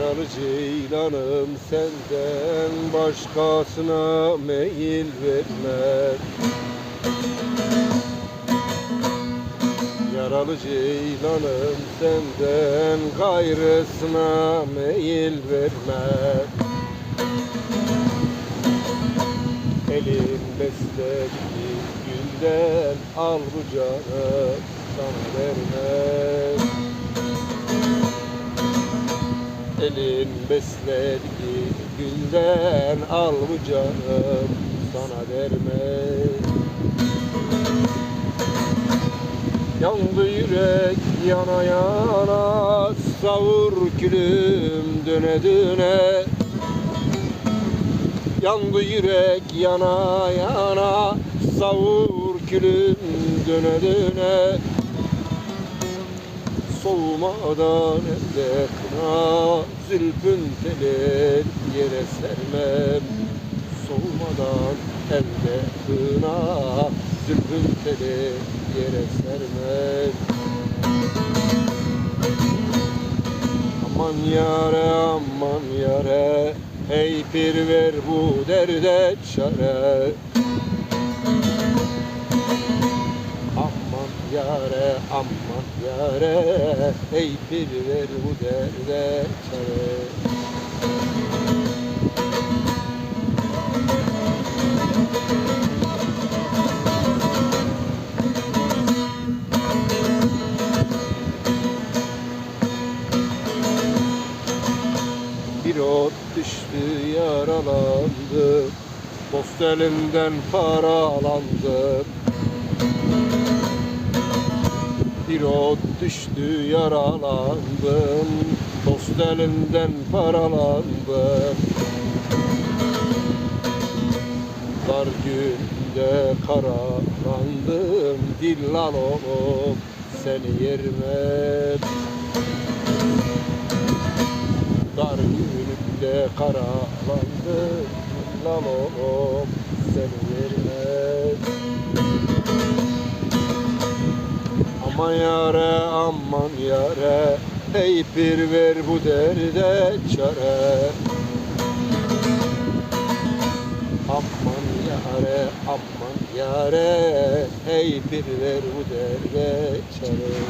Yaralı ceylanım senden başkasına meyil verme Yaralı ceylanım senden gayrısına meyil verme Elin beslediği gülden al bu canı sana vermez Elin beslediği gülden al bu canım sana vermez. Yandı yürek yana yana savur külüm döne döne Yandı yürek yana yana savur külüm döne döne Soğumadan elde kına zülfün teli yere sermem. Soğumadan elde kına zülfün teli yere sermem. Aman yare aman yare Ey pir ver bu derde çare yare aman yare Ey pir ver bu derde çare. Bir ot düştü yaralandı Dost elinden paralandı Bir ot düştü yaralandım. Dost elinden paralandım. Dar günde karalandım. Dillal olup seni yerime. Dar günümde karalandım. Lan oğlum seni yerine Aman yare aman yare Ey pir ver bu derde çare. Aman yare aman yare Ey pir ver bu derde çare